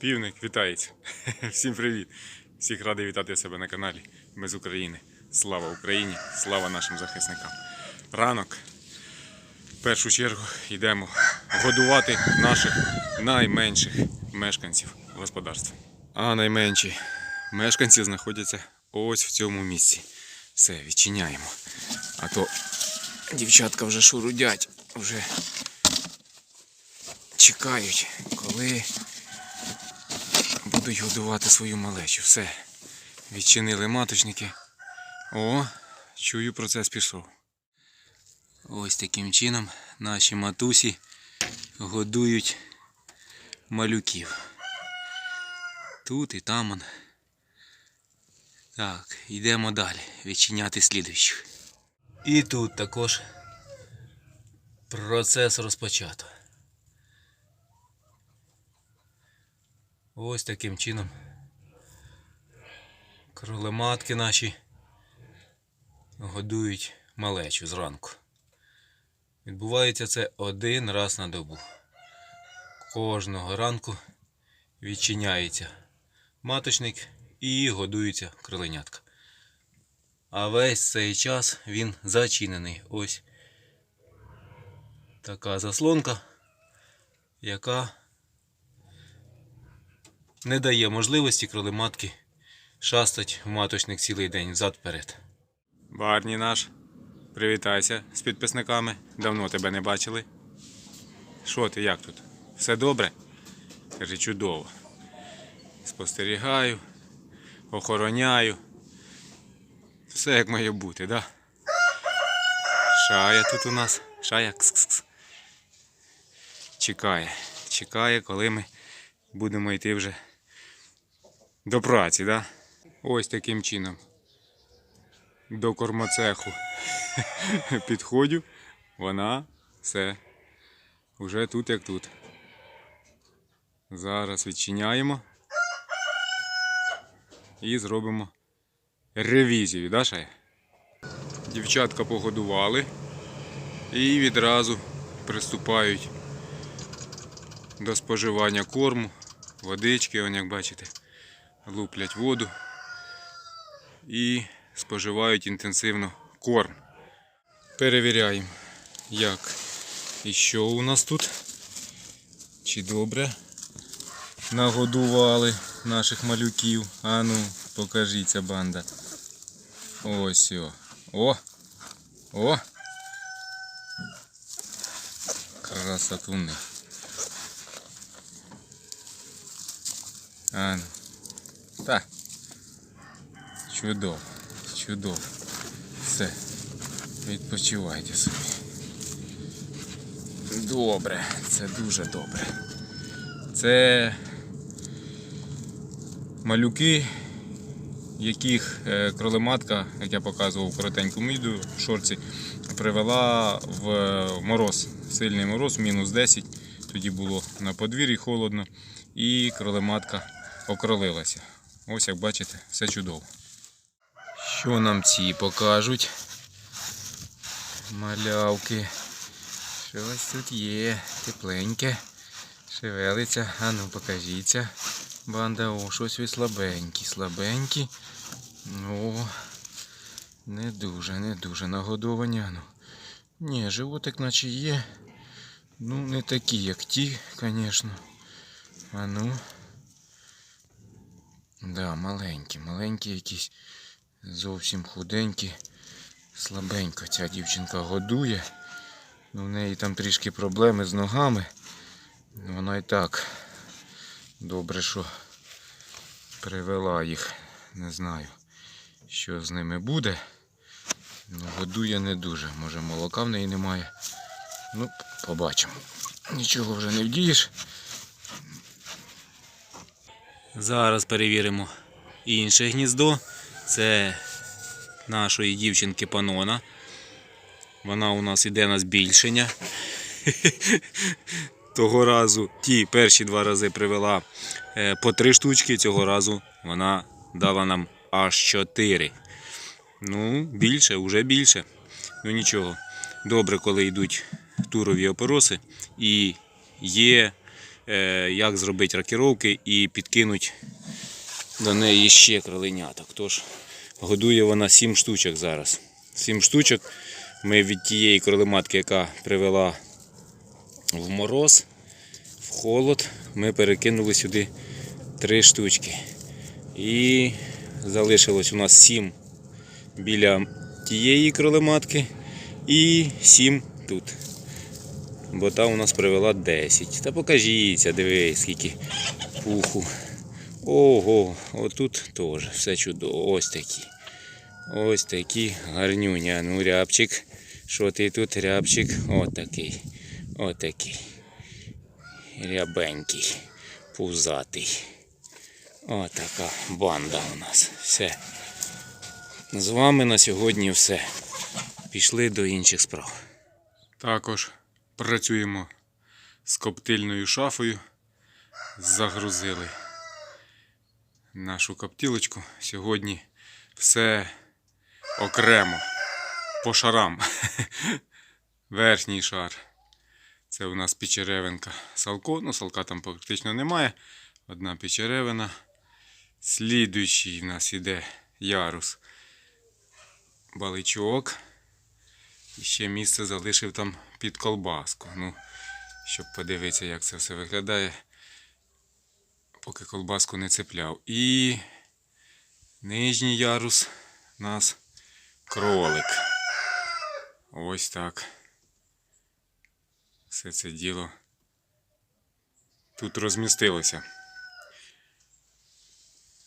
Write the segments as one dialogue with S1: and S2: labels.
S1: Півник вітається. Всім привіт! Всіх радий вітати себе на каналі. Ми з України. Слава Україні! Слава нашим захисникам! Ранок. В першу чергу йдемо годувати наших найменших мешканців господарства. А найменші мешканці знаходяться ось в цьому місці. Все, відчиняємо. А то дівчатка вже шурудять, вже чекають, коли будуть годувати свою малечу. Все. Відчинили маточники. О, чую, процес пішов. Ось таким чином наші матусі годують малюків. Тут і там. он. Так, йдемо далі. Відчиняти слідуючих. І тут також процес розпочато. Ось таким чином. Кролематки наші годують малечу зранку. Відбувається це один раз на добу. Кожного ранку відчиняється маточник і годується кроленятка. А весь цей час він зачинений. Ось така заслонка, яка не дає можливості кролематки шастать в маточник цілий день взад-вперед. Барні наш, привітайся з підписниками. Давно тебе не бачили. Що ти, як тут? Все добре? Кажи, чудово. Спостерігаю, охороняю. Все як має бути, да? Шая тут у нас. Шая кс-кс-кс. Чекає. Чекає, коли ми будемо йти вже до праці, да? Ось таким чином. До кормоцеху підходю. Вона все. Уже тут як тут. Зараз відчиняємо. І зробимо ревізію, да, Шая? Дівчатка погодували і відразу приступають до споживання корму, водички, он, як бачите, луплять воду і споживають інтенсивно корм. Перевіряємо, як і що у нас тут. Чи добре нагодували наших малюків. А ну, покажіться банда. Ось о. О! О! Красотуни. А ну. Так. Чудово. Чудово. Все. Відпочивайте собі. Добре, це дуже добре. Це малюки, яких е, кролематка, як я показував в коротенькому відео в шорці, привела в мороз. Сильний мороз, мінус 10. Тоді було на подвір'ї холодно. І кролематка окролилася. Ось як бачите, все чудово. Що нам ці покажуть? Малявки. Щось тут є, тепленьке. Шевелиться, а ну покажіться. Банда, о, щось ви слабенькі, слабенькі. О, не дуже, не дуже нагодовані. Ну. Ні, животик наче є. Ну, не такі, як ті, звісно. А ну. Да, маленькі, маленькі якісь. Зовсім худенькі. Слабенько ця дівчинка годує. Ну, в неї там трішки проблеми з ногами. Вона і так добре, що привела їх. Не знаю, що з ними буде. Ну, годує не дуже. Може молока в неї немає. Ну, побачимо. Нічого вже не вдієш. Зараз перевіримо інше гніздо. Це нашої дівчинки Панона. Вона у нас іде на збільшення. Того разу ті перші два рази привела е, по три штучки, цього разу вона дала нам аж чотири. Ну, більше, вже більше. Ну нічого. Добре, коли йдуть турові опороси і є як зробити рокіровки і підкинуть до неї ще кроленяток. Тож годує вона 7 штучок зараз. 7 штучок ми від тієї кролематки, яка привела в мороз, в холод, ми перекинули сюди 3 штучки. І залишилось у нас 7 біля тієї кролематки і 7 тут. Бо та у нас привела 10. Та покажіться, дивись, скільки пуху. Ого, отут теж все чудово. Ось такі. Ось такі гарнюні. А Ну, рябчик. Що ти тут, рябчик? Отакий. Отакий. Рябенький. Пузатий. Отака банда у нас. Все. З вами на сьогодні все. Пішли до інших справ. Також працюємо з коптильною шафою. Загрузили нашу коптілочку. Сьогодні все окремо по шарам. Верхній шар. Це у нас печеревинка салко. Ну, салка там практично немає. Одна печеревина. Слідуючий в нас іде ярус. Баличок. І ще місце залишив там під колбаску. Ну, щоб подивитися, як це все виглядає. Поки колбаску не цепляв. І нижній ярус у нас кролик. Ось так. Все це діло тут розмістилося.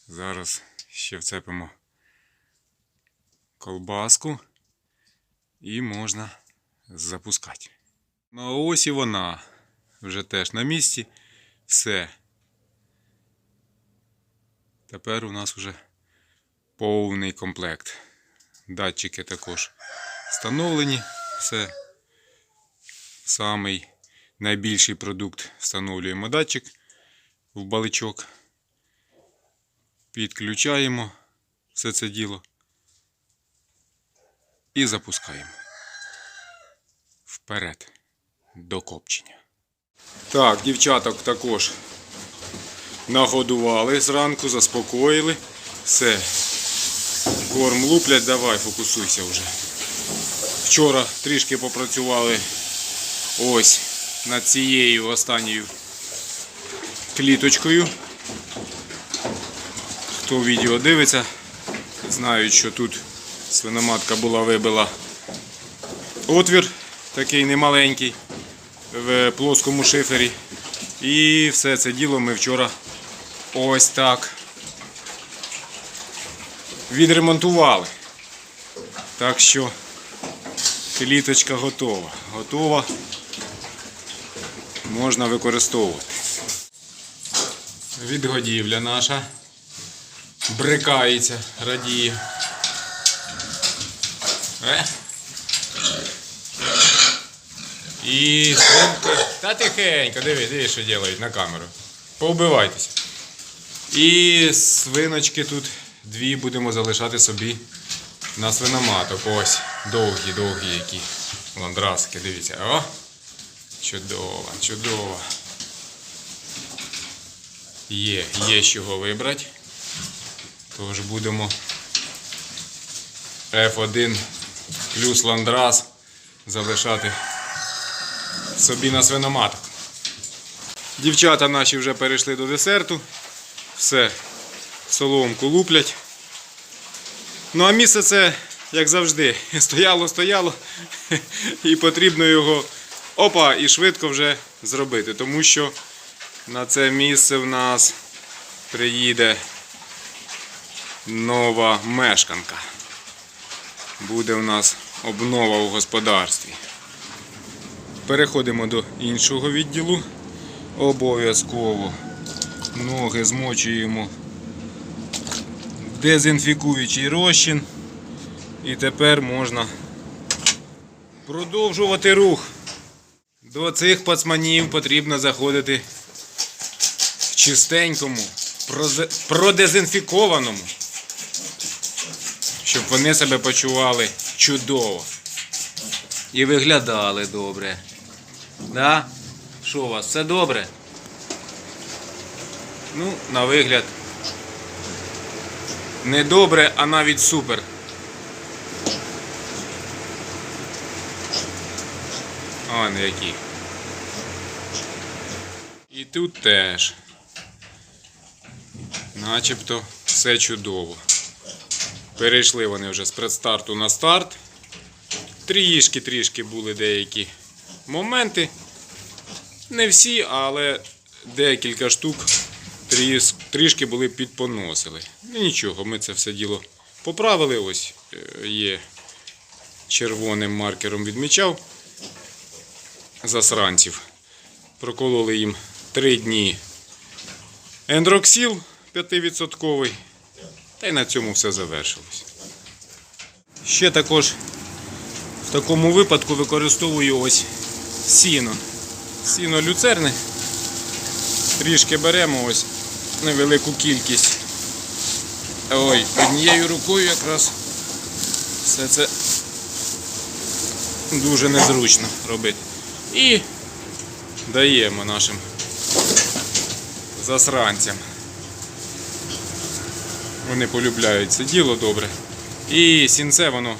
S1: Зараз ще вцепимо колбаску і можна запускати. Ну а ось і вона. Вже теж на місці. Все. Тепер у нас вже повний комплект. Датчики також встановлені. Все. Самий найбільший продукт встановлюємо датчик в баличок. Підключаємо все це діло і запускаємо. Вперед до копчення. Так, дівчаток також нагодували зранку, заспокоїли. Все. Корм луплять, давай, фокусуйся вже. Вчора трішки попрацювали ось над цією останньою кліточкою. Хто відео дивиться, знають, що тут свиноматка була вибила отвір такий немаленький в плоскому шифері. І все це діло ми вчора ось так відремонтували. Так що кліточка готова. Готова. Можна використовувати. Відгодівля наша. Брикається, радіє. Е? І свинки. Та тихенько, диви, диви, що роблять на камеру. Повбивайтеся. І свиночки тут дві будемо залишати собі на свиноматок. Ось, довгі, довгі які ландраски, дивіться. О! Чудово, чудово. Є, є з чого вибрати. Тож будемо F1 плюс ландрас залишати собі на свиноматок. Дівчата наші вже перейшли до десерту. Все, соломку луплять. Ну а місце це, як завжди, стояло, стояло, і потрібно його опа і швидко вже зробити. Тому що на це місце в нас приїде нова мешканка. Буде в нас обнова у господарстві. Переходимо до іншого відділу. Обов'язково ноги змочуємо дезінфікуючий розчин. І тепер можна продовжувати рух. До цих пацманів потрібно заходити в чистенькому, продезінфікованому, щоб вони себе почували чудово. І виглядали добре. Да? Що у вас, все добре? Ну, на вигляд. Не добре, а навіть супер. Он які. І тут теж. Начебто все чудово. Перейшли вони вже з предстарту на старт. Трішки трішки були деякі моменти. Не всі, але декілька штук трішки були підпоносили. Ну нічого, ми це все діло поправили. Ось е, є червоним маркером відмічав засранців. Прокололи їм 3 дні ендроксіл 5%. Та й на цьому все завершилось. Ще також в такому випадку використовую ось сіно. Сіно люцерне. Трішки беремо ось невелику кількість. Ой, однією рукою якраз все це дуже незручно робити. І даємо нашим засранцям. Вони полюбляють це діло добре. І сінце воно,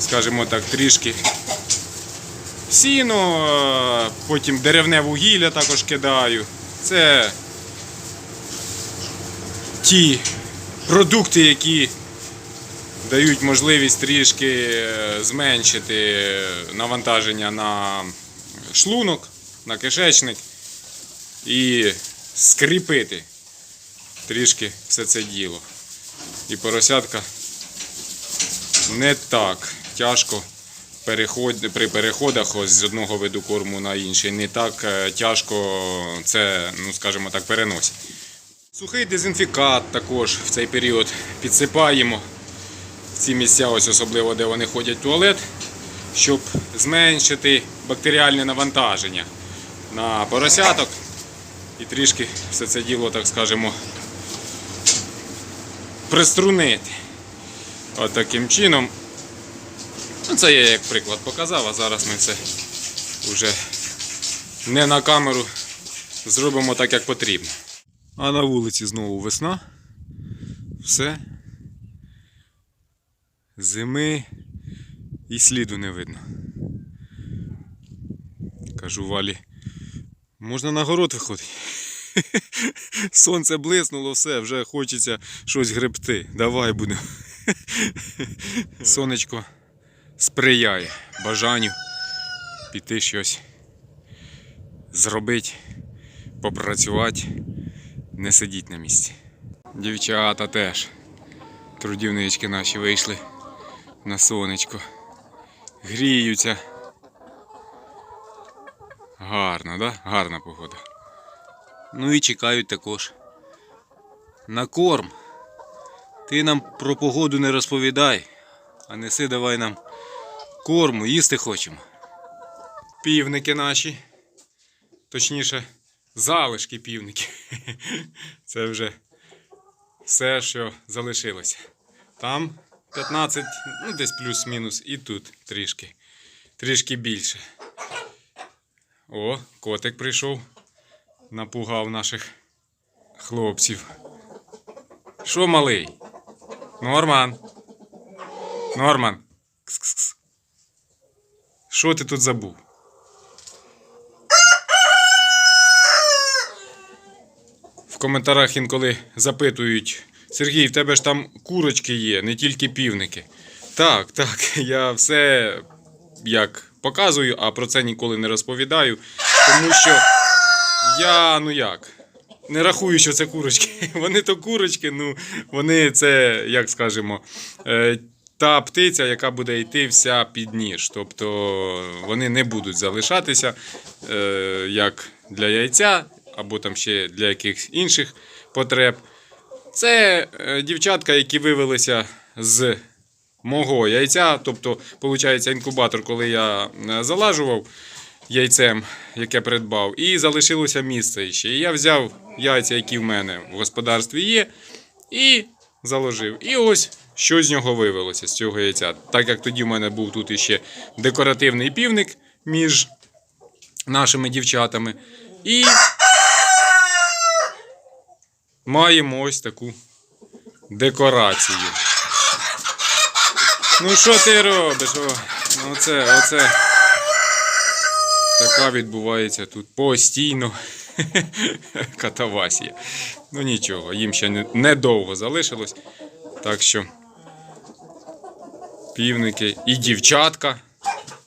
S1: скажімо так, трішки сіно, е, потім деревне вугілля також кидаю. Це ті продукти, які дають можливість трішки е, зменшити навантаження на шлунок, на кишечник і скріпити трішки все це діло. І поросятка не так тяжко переход, при переходах з одного виду корму на інший. Не так е, тяжко це, ну скажімо так, переносить. Сухий дезінфікат також в цей період підсипаємо в ці місця, ось особливо де вони ходять в туалет, щоб зменшити бактеріальне навантаження на поросяток і трішки все це діло, так скажемо, приструнити. От чином. Ну, це я як приклад показав, а зараз ми це вже не на камеру зробимо так, як потрібно. А на вулиці знову весна. Все. Зими і сліду не видно. Кажу Валі, можна на город виходити. Сонце блиснуло, все, вже хочеться щось гребти. Давай будемо. Сонечко сприяє бажанню піти щось зробити, попрацювати, не сидіти на місці. Дівчата теж. Трудівнички наші вийшли на сонечко. Гріються. Гарна, да? Гарна погода. Ну і чекають також. На корм. Ти нам про погоду не розповідай, а неси давай нам корму, їсти хочемо. Півники наші. Точніше, залишки півників. Це вже все, що залишилося. Там 15, ну десь плюс-мінус, і тут трішки. Трішки більше. О, котик прийшов. Напугав наших хлопців. Що, малий? Норман. Норман. Кс-кс-кс. Що ти тут забув? В коментарях інколи запитують: Сергій, в тебе ж там курочки є, не тільки півники. Так, так, я все як показую, а про це ніколи не розповідаю. Тому що я, ну як, не рахую, що це курочки. Вони то курочки, ну вони це, як скажемо, е, та птиця, яка буде йти вся під ніж. Тобто вони не будуть залишатися е, як для яйця, або там ще для якихось інших потреб. Це е, дівчатка, які вивелися з мого яйця. Тобто, виходить, інкубатор, коли я е, залажував яйцем, яке придбав, і залишилося місце ще. І я взяв яйця, які в мене в господарстві є, і заложив. І ось що з нього вивелося, з цього яйця. Так як тоді в мене був тут іще декоративний півник між нашими дівчатами. І маємо ось таку декорацію. Ну що ти робиш? Ну оце, оце. Така відбувається тут постійно катавасія. Ну нічого, їм ще недовго залишилось. Так що півники і дівчатка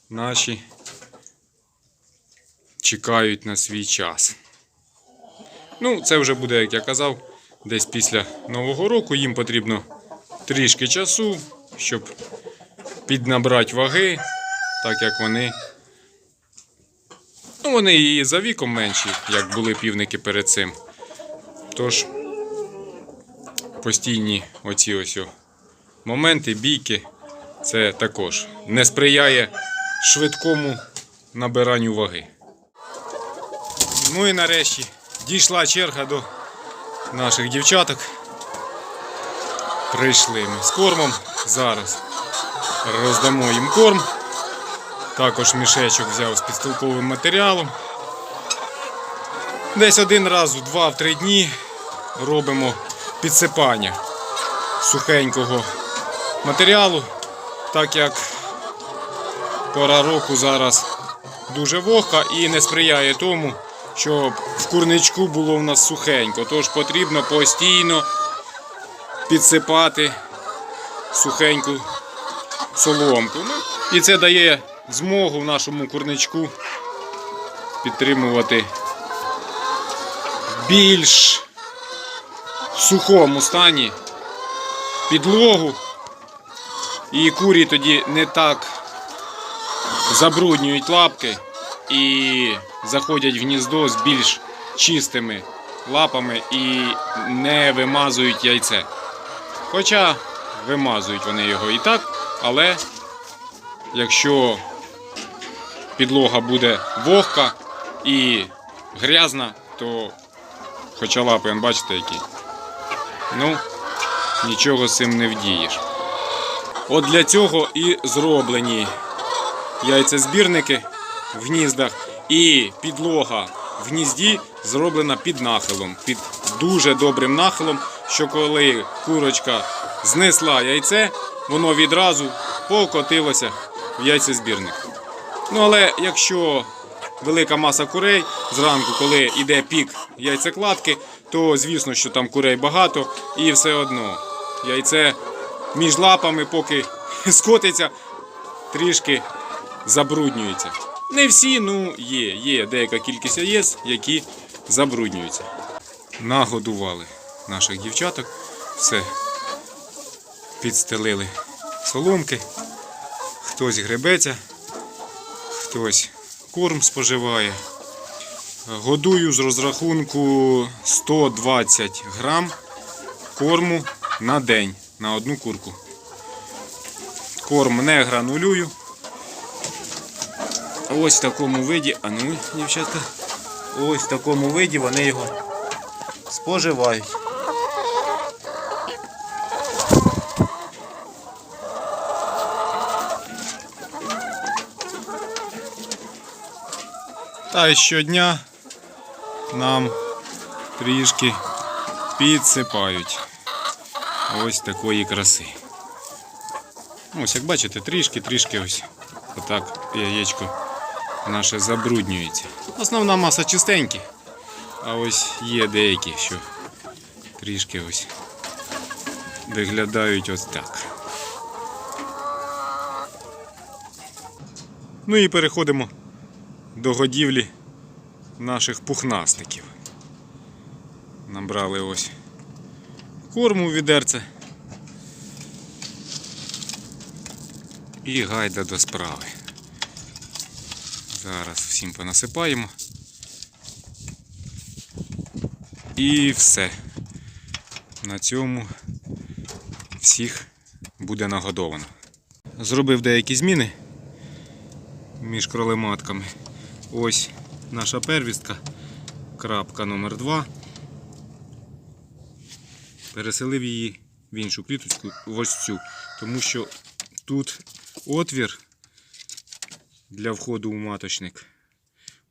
S1: наші чекають на свій час. Ну, це вже буде, як я казав, десь після Нового року їм потрібно трішки часу, щоб піднабрати ваги, так як вони. Ну, вони і за віком менші, як були півники перед цим. Тож постійні оці ось моменти, бійки, це також не сприяє швидкому набиранню ваги. Ну і нарешті дійшла черга до наших дівчаток. Прийшли ми з кормом. Зараз роздамо їм корм. Також мішечок взяв з підстилковим матеріалом. Десь один раз у два-три дні робимо підсипання сухенького матеріалу, так як пора року зараз дуже вогка і не сприяє тому, щоб в курничку було у нас сухенько. Тож потрібно постійно підсипати сухеньку соломку. Ну, і це дає змогу в нашому курничку підтримувати в більш сухому стані підлогу. І курі тоді не так забруднюють лапки і заходять в гніздо з більш чистими лапами і не вимазують яйце. Хоча вимазують вони його і так, але якщо підлога буде вогка і грязна, то хоча лапи, бачите, які. Ну, нічого з цим не вдієш. От для цього і зроблені яйцезбірники в гніздах, і підлога в гнізді зроблена під нахилом, під дуже добрим нахилом, що коли курочка знесла яйце, воно відразу покотилося в яйцезбірник. Ну але якщо велика маса курей зранку, коли йде пік яйцекладки, то звісно, що там курей багато, і все одно яйце між лапами, поки скотиться, трішки забруднюється. Не всі, ну є. Є деяка кількість яєць, які забруднюються. Нагодували наших дівчаток, все підстелили соломки, хтось гребеться, хтось корм споживає. Годую з розрахунку 120 грам корму на день на одну курку. Корм не гранулюю. Ось в такому виді, а ну, дівчатка, ось в такому виді вони його споживають. Та й щодня нам трішки підсипають ось такої краси. Ось як бачите, трішки, трішки ось отак яєчко наше забруднюється. Основна маса чистенькі, а ось є деякі, що трішки ось виглядають ось так. Ну і переходимо до годівлі наших пухнастиків. Набрали ось корму відерце. І гайда до справи. Зараз всім понасипаємо. І все. На цьому всіх буде нагодовано. Зробив деякі зміни між кролематками. Ось наша первістка, крапка номер 2 Переселив її в іншу кліточку, ось цю, тому що тут отвір для входу у маточник.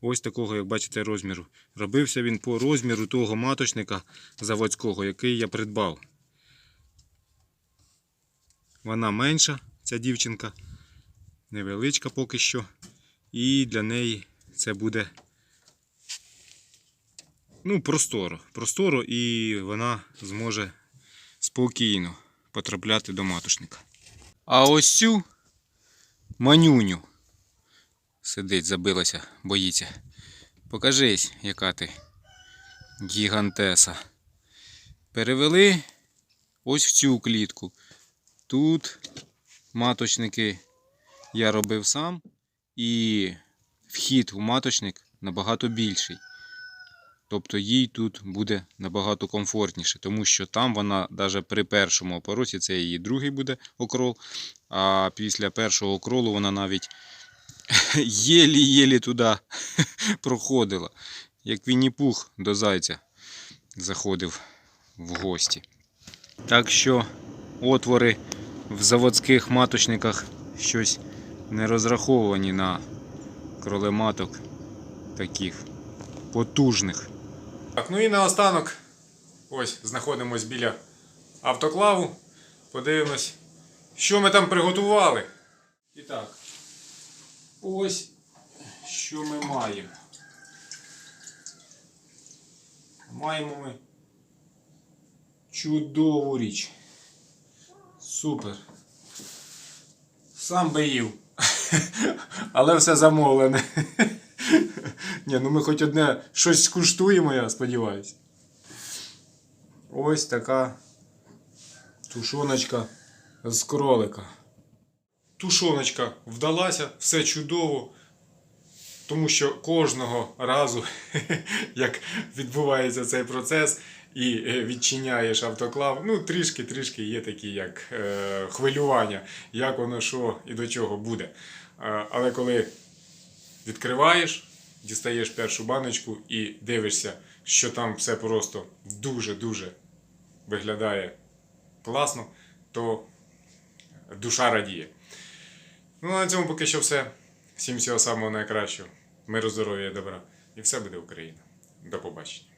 S1: ось такого, як бачите, розміру. Робився він по розміру того маточника заводського, який я придбав. Вона менша, ця дівчинка, невеличка поки що. І для неї це буде ну, просторо. Просторо і вона зможе спокійно потрапляти до матушника. А ось цю манюню сидить, забилася, боїться. Покажись, яка ти гігантеса. Перевели ось в цю клітку. Тут маточники я робив сам, і вхід у маточник набагато більший. Тобто їй тут буде набагато комфортніше, тому що там вона навіть при першому опоросі, це її другий буде окрол, а після першого окролу вона навіть єлі-єлі туди проходила, як Вінні-Пух до зайця заходив в гості. Так що отвори в заводських маточниках щось не розраховані на кролематок таких потужних. Так, ну і наостанок, ось знаходимось біля автоклаву. Подивимось, що ми там приготували. І так, ось що ми маємо. Маємо ми чудову річ. Супер. Сам би їв. Але все замовлене. Ні, ну ми хоч одне щось скуштуємо, я сподіваюся. Ось така тушоночка з кролика. Тушоночка вдалася, все чудово. Тому що кожного разу, як відбувається цей процес, і е, відчиняєш автоклав, ну трішки-трішки є такі як е, хвилювання, як воно що і до чого буде. Е, але коли відкриваєш, дістаєш першу баночку і дивишся, що там все просто дуже-дуже виглядає класно, то душа радіє. Ну, на цьому поки що все. Всім всього самого найкращого. Миру, здоров'я добра. І все буде Україна. До побачення.